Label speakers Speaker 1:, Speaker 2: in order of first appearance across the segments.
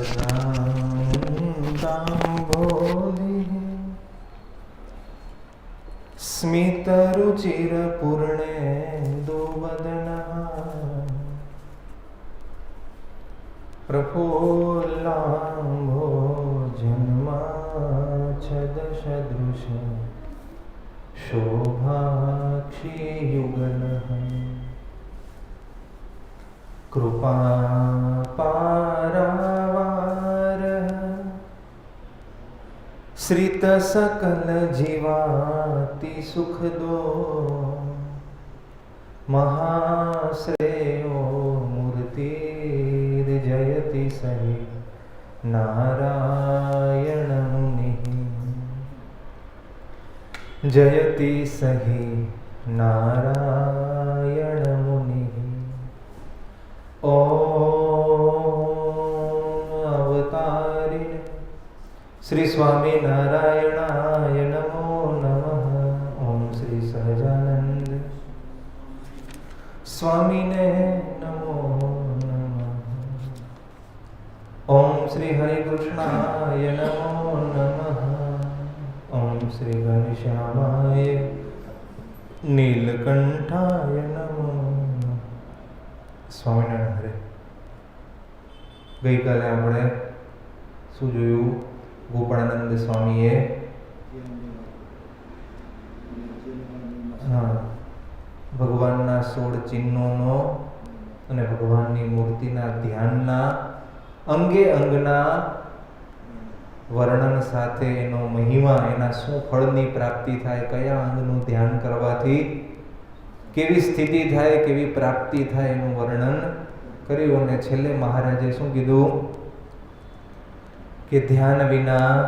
Speaker 1: श्रीवत्सदाम्बोधिः स्मितरुचिरपूर्णेन्दुवदनः प्रफुल्लाम्भो जन्माच्छदशदृश शोभाक्षियुगलः कृपापारावारः શ્રિત સકલ જીવાતિ સુખદો મહાશ્રેયો મૂર્તિર જયતિ સહિ. નારાયણ મુનિ. જયતિ સહિ. નારાયણ श्री स्वामी नारायणाय नमो नमः ओम श्री सहजानंद स्वामी ने नमो नमः ओम श्री हरि कृष्णाय नमो नमः ओम श्री घनश्यामाय નીલકંઠાય નમો સ્વામિનારાયણ હરે ગઈકાલે આપણે શું જોયું ગોપાળાનંદ સ્વામીએ ભગવાનના સોળ ચિહ્નોનો અને ભગવાનની મૂર્તિના ધ્યાનના અંગે અંગના વર્ણન સાથે એનો મહિમા, એના શું ફળની પ્રાપ્તિ થાય, કયા અંગનું ધ્યાન કરવાથી કેવી સ્થિતિ થાય, કેવી પ્રાપ્તિ થાય એનું વર્ણન કર્યું અને છેલ્લે મહારાજે શું કીધું? કે ધ્યાન વિના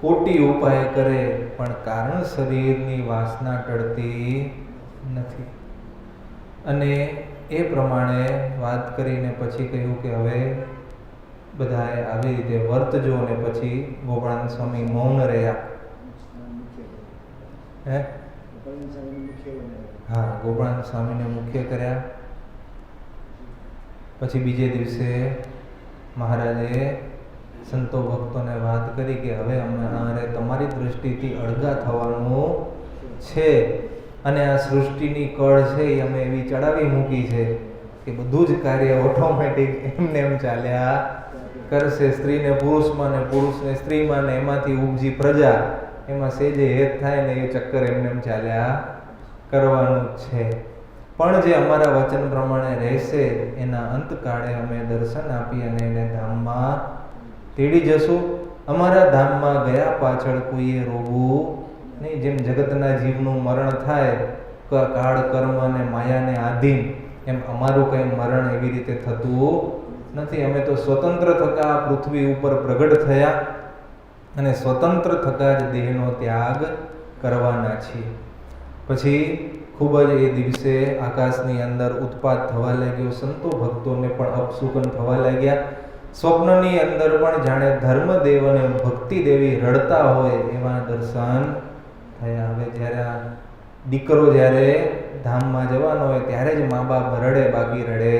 Speaker 1: કોટી ઉપાય કરે, પણ કારણ શરીરની વાસના ટળતી નથી. અને એ પ્રમાણે વાત કરીને પછી કહ્યું કે હવે બધાએ આવી રીતે વર્તજો અને પછી ગોપાળાનંદ સ્વામી મૌન રહ્યા. હે? હા ગોપાળાનંદ સ્વામીને મુખ્ય કર્યા. પછી બીજે દિવસે મહારાજે સંતો ભક્તોને વાત કરી કે હવે અમારે તમારી દૃષ્ટિથી અળગા થવાનું છે. અને આ સૃષ્ટિની કળ છે એ અમે એવી ચડાવી મૂકી છે કે બધું જ કાર્ય ઓટોમેટિક એમને એમ ચાલ્યા કરશે. સ્ત્રીને પુરુષમાં ને પુરુષને સ્ત્રીમાં ને એમાંથી ઉપજી પ્રજા. એમાં સેજે હેત થાય ને એ ચક્કર એમને એમ ચાલ્યા કરવાનું છે. પણ જે અમારા વચન પ્રમાણે રહેશે, એના અંતકાળે અમે દર્શન આપી અને એને ધામમાં તેડી જશું. અમારા ધામમાં ગયા પાછળ કોઈએ રોવું નહીં. જેમ જગતના જીવનું મરણ થાય કાળ કર્મ અને માયાને આધીન, એમ અમારું કંઈ મરણ એવી રીતે થતું નથી. અમે તો સ્વતંત્ર થકા પૃથ્વી ઉપર પ્રગટ થયા અને સ્વતંત્ર થકા જ દેહનો ત્યાગ કરવાના છીએ. પછી ખૂબ જ એ દિવસે આકાશની અંદર ઉત્પાત થવા લાગ્યો. સંતો ભક્તોને પણ અપસુકન થવા લાગ્યા. સ્વપ્નની અંદર પણ જાણે ધર્મદેવ અને ભક્તિ દેવી રડતા હોય એવા દર્શન થયા. હવે જ્યારે આ દીકરો જ્યારે ધામમાં જવાનો હોય ત્યારે જ મા બાપ રડે, બાકી રડે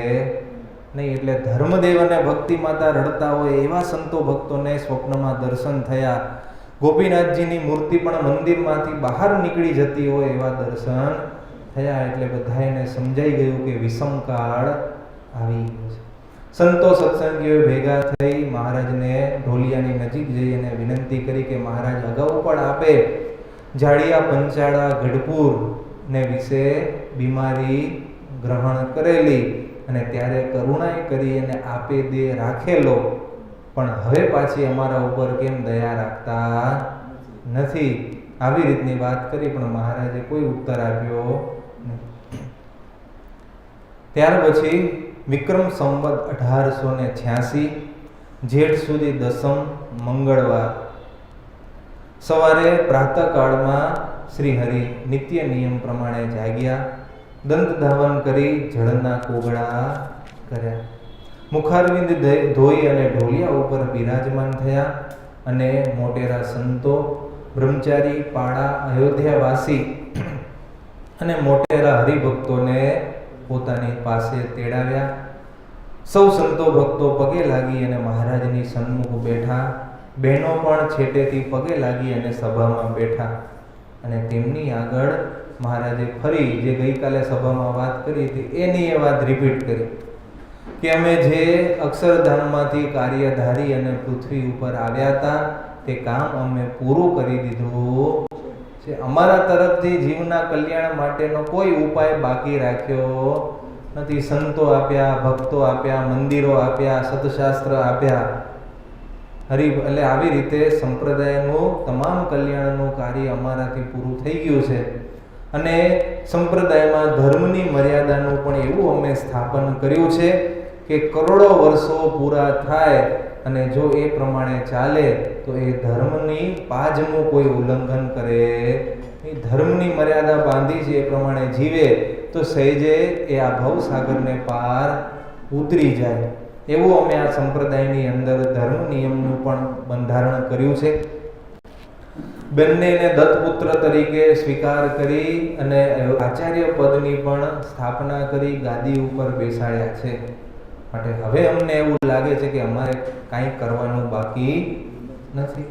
Speaker 1: નહીં. એટલે ધર્મદેવ અને ભક્તિ માતા રડતા હોય એવા સંતો ભક્તોને સ્વપ્નમાં દર્શન થયા. ગોપીનાથજીની મૂર્તિ પણ મંદિરમાંથી બહાર નીકળી જતી હોય એવા દર્શન થયા. એટલે બધાને સમજાઈ ગયું કે વિષમકાળ આવી ગયો છે. સંતો સત્સંગીઓ ભેગા થઈ મહારાજને ઢોલિયાની નજીક જઈ અને વિનંતી કરી કે મહારાજ અગાઉ પણ આપે. જાડિયા, પંચાળા, ગઢપુર ને વિશે બીમારી ગ્રહણ કરેલી અને ત્યારે કરુણાએ કરી અને આપે દે રાખેલો. પણ હવે પાછી અમારા ઉપર કેમ દયા રાખતા નથી? આવી રીતની વાત કરી પણ મહારાજે કોઈ ઉત્તર આપ્યો ત્યાર પછી વિક્રમ સંવત અઢારસો ને છ્યાસી, જેઠ સુધી દસમ મંગળવાર. સવારે પ્રાતઃકાળમાં શ્રી હરિ નિત્ય નિયમ પ્રમાણે જાગ્યા, દંત ધાવન કરી જળના કોગળા કર્યા. મુખારવિંદ ધોઈ- અને ઢોલિયા ઉપર બિરાજમાન થયા અને મોટેરા સંતો, બ્રહ્મચારી પાડા અયોધ્યાવાસી અને મોટેરા હરિભક્તોને પોતાની પાસે તેડાવ્યા. સૌ સંતો ભક્તો પગે લાગી અને મહારાજની સન્મુખ બેઠા. બહેનો પણ છેટેથી પગે લાગી અને સભામાં બેઠા. અને તેમની આગળ મહારાજે ફરી જે ગઈકાલે સભામાં વાત કરી હતી, એની એ વાત રિપીટ કરી કે અમે જે અક્ષરધામમાંથી કાર્યધારી અને પૃથ્વી ઉપર આવ્યા હતા, તે કામ અમે પૂરું કરી દીધું. છે અમારા તરફથી જીવના કલ્યાણ માટેનો કોઈ ઉપાય બાકી રાખ્યો નથી. સંતો આપ્યા, ભક્તો આપ્યા, મંદિરો આપ્યા સતશાસ્ત્ર આપ્યા. હરી, એટલે આવી રીતે સંપ્રદાયનું, તમામ કલ્યાણનું કાર્ય અમારાથી પૂરું થઈ ગયું છે. અને સંપ્રદાયમાં ધર્મની મર્યાદાનું પણ એવું અમે સ્થાપન કર્યું છે કે કરોડો વર્ષો પૂરા થાય અને જો એ પ્રમાણે ચાલે, તો એ ધર્મની પાજનું કોઈ ઉલ્લંઘન કરે. એ ધર્મની મર્યાદા બાંધી છે એ પ્રમાણે જીવે, તો સહેજે એ આ ભવસાગરને પાર ઉતરી જાય. એવું અમે આ સંપ્રદાયની અંદર ધર્મ નિયમનું પણ બંધારણ કર્યું છે. બંનેને દત્તપુત્ર તરીકે સ્વીકાર કરી અને આચાર્ય પદની પણ સ્થાપના કરી ગાદી ઉપર બેસાડ્યા છે. માટે હવે અમને એવું લાગે છે કે અમારે કાંઈ કરવાનું બાકી નથી.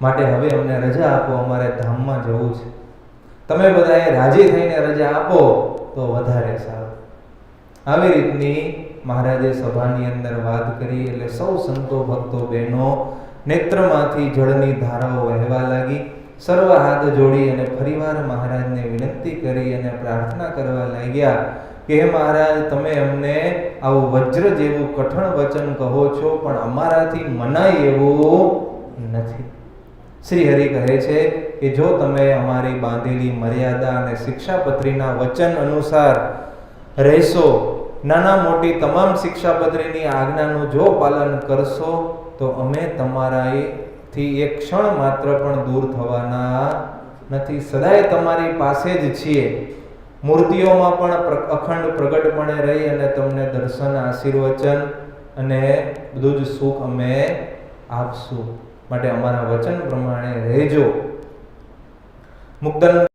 Speaker 1: માટે હવે અમને રજા આપો, અમારે ધામમાં જવું છે. તમે બધાએ રાજી થઈને રજા આપો તો વધારે સારું. આવી રીતની મહારાજે સભાની અંદર વાત કરી એટલે સૌ સંતો ભક્તો બહેનો નેત્રમાંથી જળની ધારાઓ વહેવા લાગી. સર્વ હાથ જોડી અને ફરીવાર મહારાજને વિનંતી કરી અને પ્રાર્થના કરવા લાગ્યા. કે મહારાજ, તમે અમને આવું વજ્ર જેવું કઠણ વચન કહો છો, પણ અમારાથી મનાય એવું નથી. શ્રી હરિ કહે છે કે જો તમે અમારી બાંધેલી મર્યાદા અને શિક્ષાપત્રીના વચન અનુસાર રહેશો, નાના મોટી તમામ શિક્ષાપત્રીની આજ્ઞાનું જો પાલન કરશો, તો અમે તમારાથી એક ક્ષણ માત્ર પણ દૂર થવાના નથી. સદાય તમારી પાસે જ છીએ. મૂર્તિઓમાં પણ અખંડ પ્રગટપણે રહી અને તમને દર્શન, આશીર્વચન અને બધું જ સુખ અમે આપશું. માટે અમારા વચન પ્રમાણે રહેજો. મુક્તન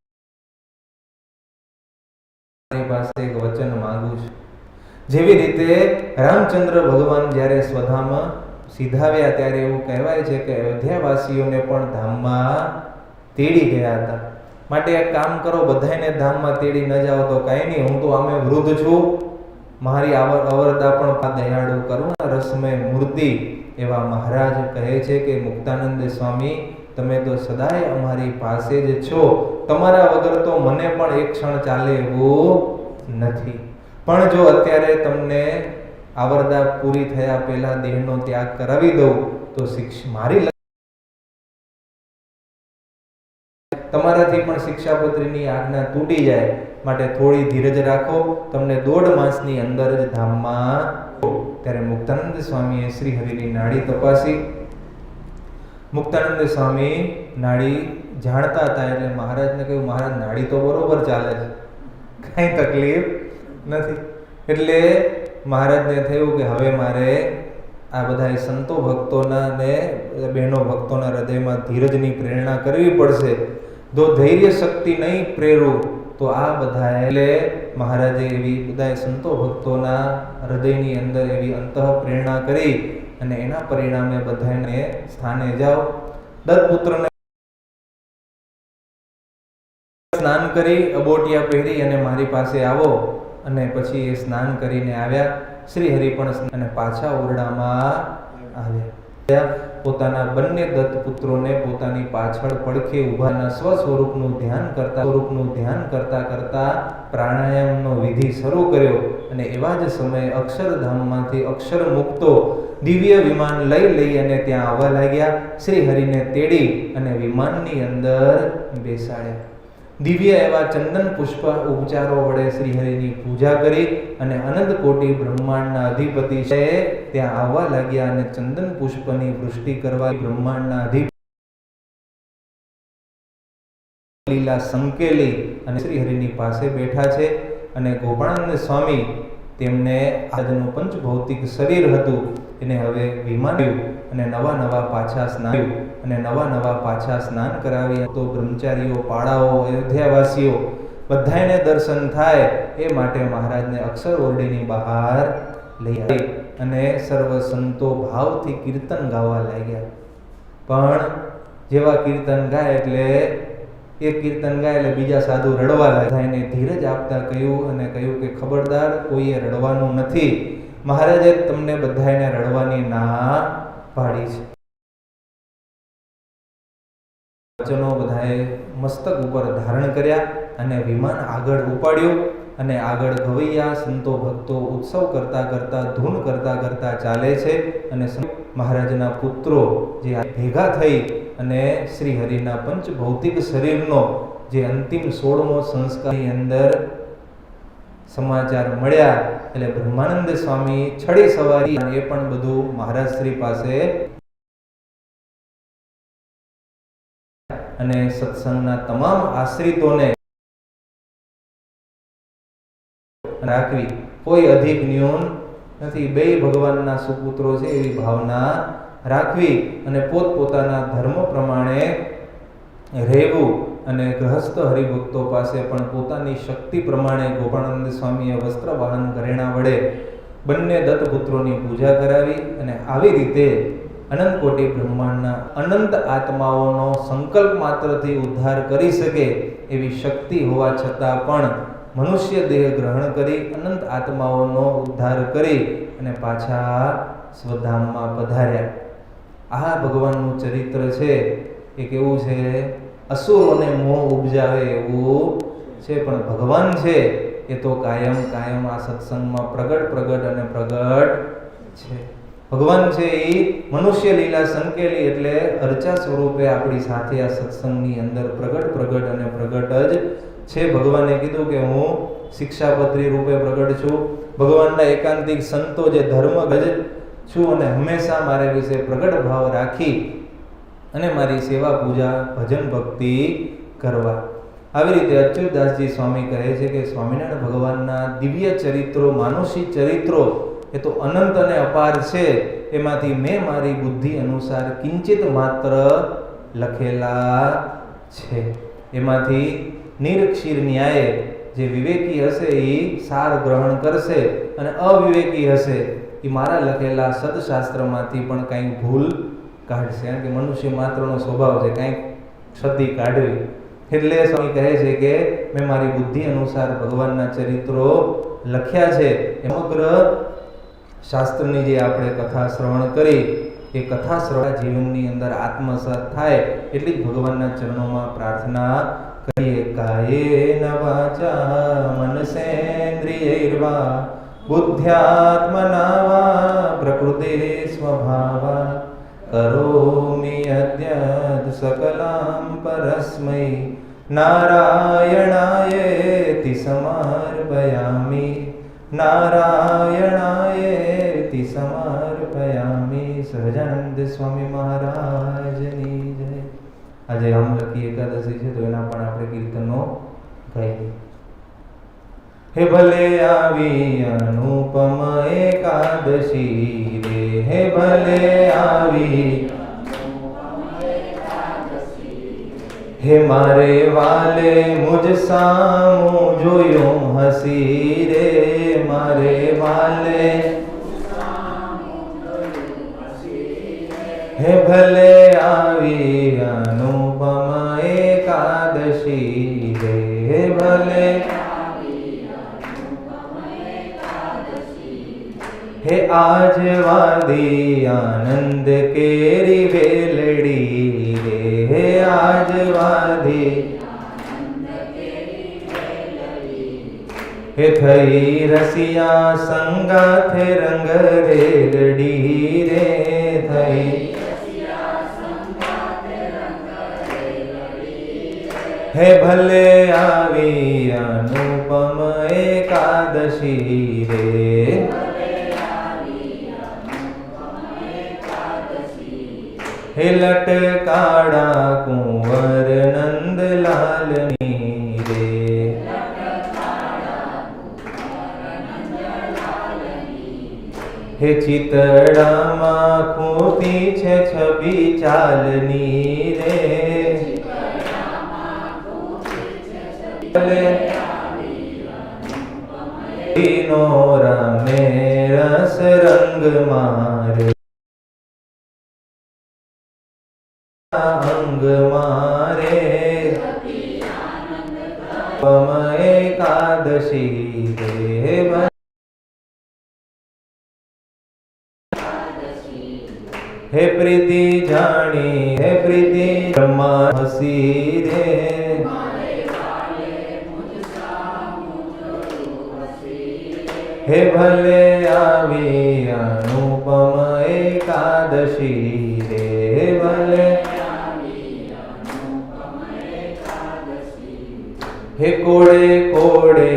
Speaker 1: પાસે એક વચન માંગુ છું. જેવી રીતે રામચંદ્ર ભગવાન જ્યારે સ્વધામાં સીધાવ્યા ત્યારે એવું કહેવાય છે કે અયોધ્યાવાસીઓને પણ ધામમાં તેડી ગયા હતા. માટે એક કામ કરો બધાને ધામમાં તેડી ન જાઓ તો કાંઈ નહીં. હું તો આમે વૃદ્ધ છું. મારી અવરદા પણ દયાળુ કરુણા રસમય મૂર્તિ એવા મહારાજ કહે છે કે, મુક્તાનંદ સ્વામી, તમે તો સદાય અમારી પાસે જ છો. તમારા વગર તો મને પણ એક ક્ષણ ચાલે એવું નથી. પણ જો અત્યારે તમને આવરદા પૂરી થયા પહેલા દેહનો ત્યાગ કરાવી દઉં, તો શિક્ષ મારી તમારાથી પણ શિક્ષાપત્રીની આજ્ઞા તૂટી જાય માટે થોડી ધીરજ રાખો. તમને દોઢ માસની અંદર જ ધામમાં ત્યારે મુક્તાનંદ સ્વામીએ શ્રી હરિની નાડી તપાસી. મુક્તાનંદ સ્વામી નાડી જાણતા હતા એટલે મહારાજને કહ્યું, મહારાજ, નાડી તો બરોબર ચાલે છે. કાંઈ તકલીફ નથી. એટલે મહારાજને થયું કે હવે મારે આ બધા સંતો ભક્તોના ને બહેનો ભક્તોના હૃદયમાં ધીરજની પ્રેરણા કરવી પડશે. જો ધૈર્ય શક્તિ નહીં પ્રેરો, તો આ બધા એટલે મહારાજે એવી બધા સંતો ભક્તોના હૃદયની અંદર એવી અંતઃ પ્રેરણા કરી અને એના પરિણામે બધાને સ્થાને જાઓ. દત્તપુત્રને સ્નાન કરી, અબોટિયા પહેરી અને મારી પાસે આવો. અને પછી એ સ્નાન કરીને આવ્યા. શ્રી હરિ પણ અને પાછા ઓરડામાં આવ્યા. પોતાના બંને દત્તપુત્રોને પોતાની પાછળ પડખે ઊભાના સ્વ સ્વરૂપનું ધ્યાન કરતા, સ્વરૂપનું ધ્યાન કરતા કરતા પ્રાણાયામનો વિધિ શરૂ કર્યો અને એવા જ સમયે અક્ષરધામમાંથી અક્ષર મુક્તો દિવ્ય વિમાન લઈ લઈ અને ત્યાં આવવા લાગ્યા. શ્રી હરિને તેડી અને વિમાનની અંદર બેસાડ્યા. દિવ્ય એવા ચંદન પુષ્પ ઉપચારો વડે શ્રીહરિની પૂજા કરી અને અનંત કોટી બ્રહ્માંડના અધિપતિ છે. ત્યાં આવવા લાગ્યા અને ચંદન પુષ્પની વૃષ્ટિ કરવા બ્રહ્માંડના અધિપતિ લીલા સંકેલી અને શ્રીહરિની પાસે બેઠા છે અને ગોપાળાનંદ સ્વામી તેમને આજનું પંચભૌતિક શરીર હતું. એને હવે વિમાન અને નવા નવા પાછા સ્નાન અને નવા નવા પાછા સ્નાન કરાવી તો બ્રહ્મચારીઓ, પાળાઓ, અયોધ્યાવાસીઓ બધાને દર્શન થાય એ માટે મહારાજને અક્ષર ઓરડીની બહાર લઈ આવી અને સર્વ સંતો ભાવથી કીર્તન ગાવા લાગ્યા. પણ જેવા કીર્તન ગાય એટલે એ કીર્તન ગાય એટલે બીજા સાધુ રડવા લાગ્યા. એને ધીરજ આપતા કહ્યું અને કહ્યું કે ખબરદાર કોઈએ રડવાનું નથી. મહારાજે તમને બધાને રડવાની ના પાડી છે. વચનો બધાએ મસ્તક ઉપર ધારણ કર્યા અને વિમાન આગળ ઉપાડ્યું અને આગળ ગવૈયા સંતો ભક્તો ઉત્સવ કરતા કરતા, ધૂન કરતા કરતા ચાલે છે અને મહારાજના પુત્રો જે ભેગા થઈ અને શ્રી હરિના પંચ ભૌતિક શરીરનો જે અંતિમ સોળમો સંસ્કારની અંદર સમાચાર મળ્યા એટલે બ્રહ્માનંદ સ્વામી છડી સવારી એ પણ બધું મહારાજ શ્રી પાસે અને સત્સંગના તમામ આશ્રિતોને રાખવી. કોઈ અધિક ન્યૂન નથી. બે ભગવાનના સુપુત્રો છે એવી ભાવના રાખવી અને પોતપોતાના ધર્મ પ્રમાણે રહેવું. અને ગ્રહસ્થ હરિભક્તો પાસે પણ પોતાની શક્તિ પ્રમાણે ગોપાળાનંદ સ્વામીએ વસ્ત્ર વાહન ઘરેણા વડે બંને દત્તપુત્રોની પૂજા કરાવી અને આવી રીતે અનંત કોટી બ્રહ્માંડના અનંત આત્માઓનો સંકલ્પ માત્રથી ઉદ્ધાર કરી શકે એવી શક્તિ હોવા છતાં પણ મનુષ્ય દેહ ગ્રહણ કરી અનંત આત્માઓનો ઉદ્ધાર કરી અને પાછા સ્વધામમાં પધાર્યા. આ ભગવાનનું ચરિત્ર છે એ કેવું છે અસુરોને મોહ ઉપજાવે એવું છે, પણ ભગવાન છે એ તો કાયમ કાયમ આ સત્સંગમાં પ્રગટ પ્રગટ અને પ્રગટ છે. ભગવાન છે એ મનુષ્ય લીલા સંકેલી એટલે અર્ચા સ્વરૂપે આપણી સાથે આ સત્સંગની અંદર પ્રગટ પ્રગટ અને પ્રગટ જ છે. ભગવાને કીધું કે હું શિક્ષાપત્રી રૂપે પ્રગટ છું. ભગવાનના એકાંતિક સંતો જે ધર્મ ગજ છું અને હંમેશા મારે વિશે પ્રગટ ભાવ રાખી અને મારી સેવા પૂજા, ભજન ભક્તિ કરવા. આવી રીતે અચ્યુતદાસજી સ્વામી કહે છે કે સ્વામિનારાયણ ભગવાનના દિવ્ય ચરિત્રો, માનુષી ચરિત્રો, એ તો અનંત અને અપાર છે. એમાંથી મેં મારી બુદ્ધિ અનુસાર કિંચિત માત્ર લખેલા છે. એમાંથી નિરક્ષીર ન્યાયે જે વિવેકી હશે એ સાર ગ્રહણ કરશે અને અવિવેકી હશે એ મારા લખેલા સદશાસ્ત્રમાંથી પણ કંઈક ભૂલ કાઢશે. કારણ કે મનુષ્ય માત્રનો સ્વભાવ છે, કાંઈક ક્ષતિ કાઢવી. એટલે સ્વામી કહે છે કે, મેં મારી બુદ્ધિ અનુસાર ભગવાનના ચરિત્રો લખ્યા છે. સમગ્ર શાસ્ત્રની જે આપણે કથા શ્રવણ કરી, એ કથા શ્રવણ જીવનની અંદર આત્મસાત થાય એટલી જ ભગવાનના ચરણોમાં પ્રાર્થના કરીએ. કાયેન વાચા મનસેન્દ્રિયૈર્વા બુદ્ધ્યાત્મના વા, પ્રકૃતિ સ્વભાવા કરોમિ અદ્યત સકલાં પરસ્મૈ નારાયણાયેતિ સમર્પયામિ નારાયણાયેતિ સમર્પયામિ સહજાનંદ સ્વામી મહારાજની જય આજે રામલકી એકાદશી છે, તો એના પણ આપણે કીર્તનો ગાઈએ। હે ભલે આવી અનુપમ એકાદશી હે ભલે આવી. હે મારે વાલે મુજ સામું જોયું હસી રે. મારે વાલે હે ભલે આવી અનુપમ હે આજ વાદી આનંદ કેરી વેલડી રે હે આજ વાદી હે થઈ રસિયા સંગાથે રંગ રેલડી રે થઈ હે ભલે આવી અનુપમ એકાદશી રે કાળા કુંવર નંદલાલની રે હે ચિતડામાં ખૂતી છે છબી ચાલની રે નો રમે રસ રંગ મારે. અંગ મારે પમ એકાદશી દેવ હે પ્રીતિ જાણી હે પ્રીતિ બ્રહ્મા હસી રે હે ભલે આવી અનુપમ એકાદશી હે કોડે કોડે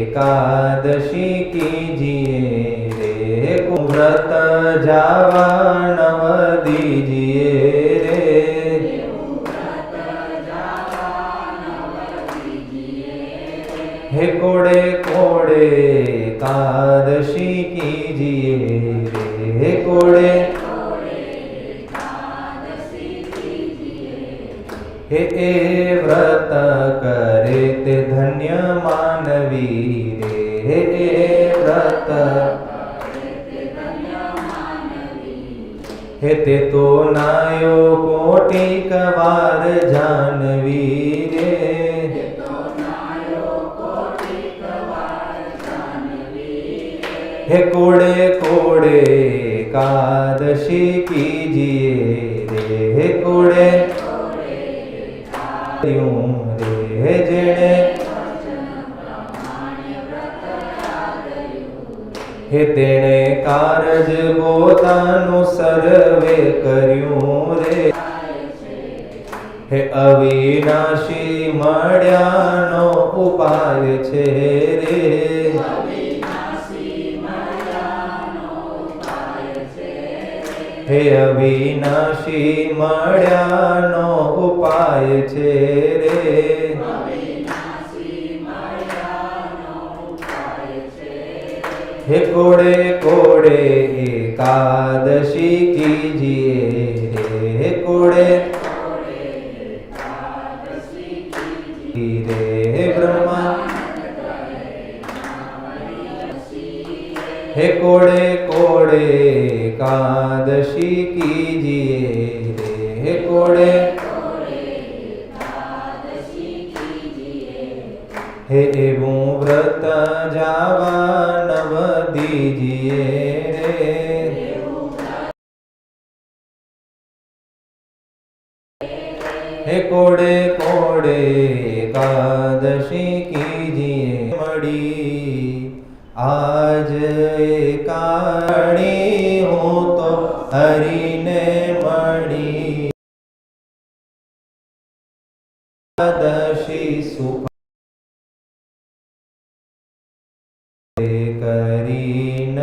Speaker 1: એકાદશી કીજીએ રે. વ્રત જાવા નવ દીજીએ રે. હે કોડે કોડે એકાદશી કીજીએ રે. કોડે હે એ તે ધન્ય માનવી રે વ્રત હે તે તો નાયો કોટી કવાર જાનવી રે હે કોડે કોડે એકાદશી કીજીએ રે. હે કોડે કારજ પોતાનું સર્વે કર્યું રે. હે અવિનાશી મળ્યાનો ઉપાય છે રે. હે અવિનાશી મળ્યાનો ઉપાય છે રે. હે કોડે કોડે એકાદશી કીજીએ, હે કોડે રે બ્રહ્મા, હે કોડે કોડે એકાદશી કીજીએ રે હે કોડે હે એવું વ્રત જાવા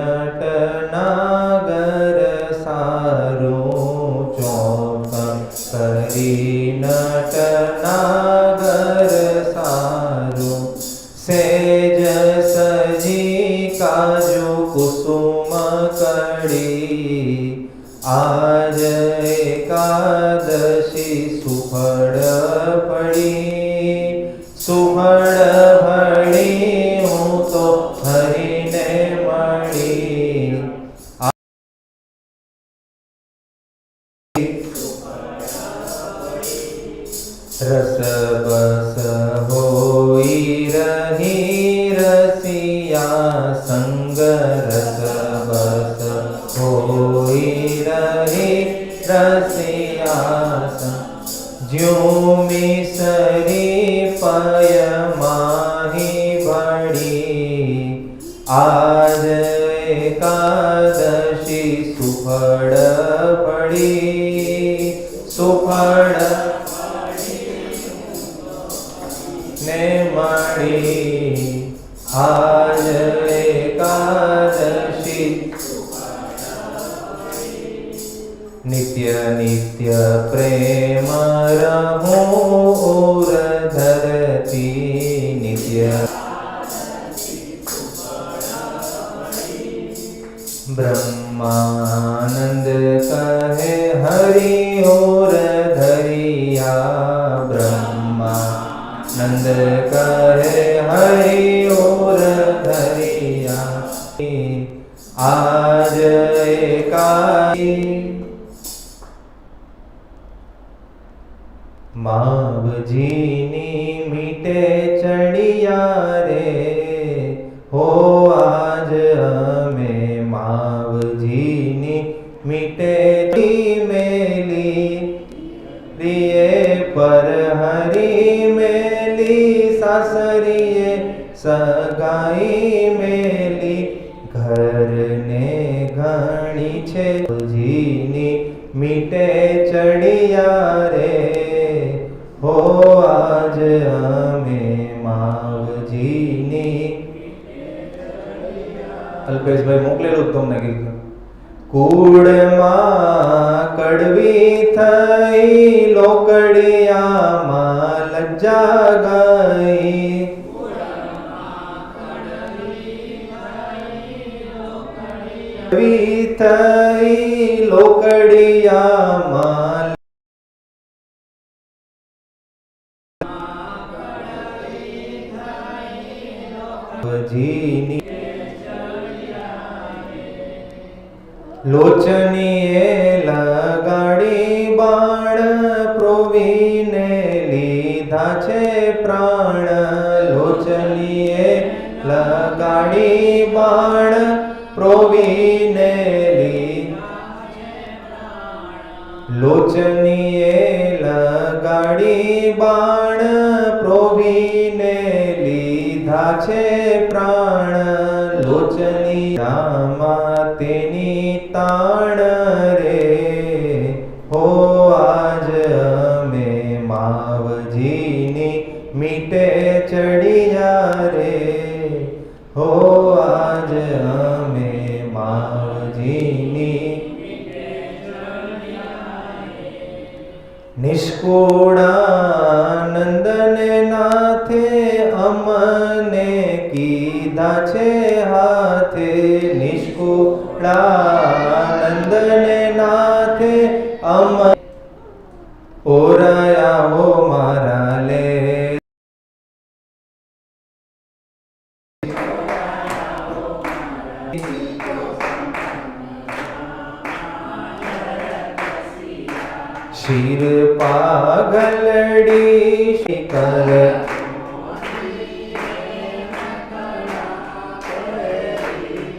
Speaker 1: કરી रस बस होई रहे रसियासा ज्यों में પ્રેમ રહુર ધરતી નિત્ય. બ્રહ્માનંદ કહે, હરિ ઓર ધરિયા બ્રહ્માનંદ કહે, હરિ ઓર ધરિયા. આજ માવજીની મીટે ચડિયા રે, હો આજ અમે માવજીની મીટે મેલી. પ્રિયે પર હરી મેલી, સાસરીએ સગાઈ મેલી. ઘરને ઘણી છે જીની મીટે ચડિયા અલ્પેશભાઈ મોકલેલું તમને કીધું. કૂડમાં કડવી થઈ લોકડિયામાં લજ્જા ગઈ. લોકડિયામાં ભજીની લોચનીએ લગાડી બાણ પ્રોવીને લીધા છે પ્રાણ. લોચનીએ લગાડી બાણ પ્રોવીને લોચનીએ લગાડી બાણ પ્રોવીને લીધા છે પ્રાણ.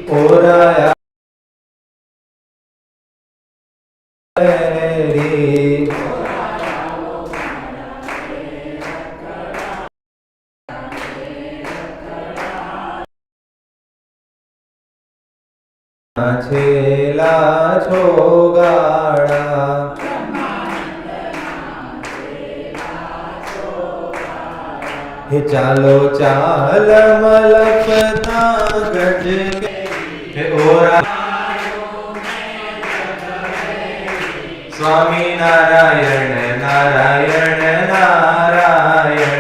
Speaker 1: ઓરાયા રે છેલા છોગાડા હે ચાલો ચાલ મલકતા ગજ કે હે ઓરા સ્વામી નારાયણ નારાયણ નારાયણ.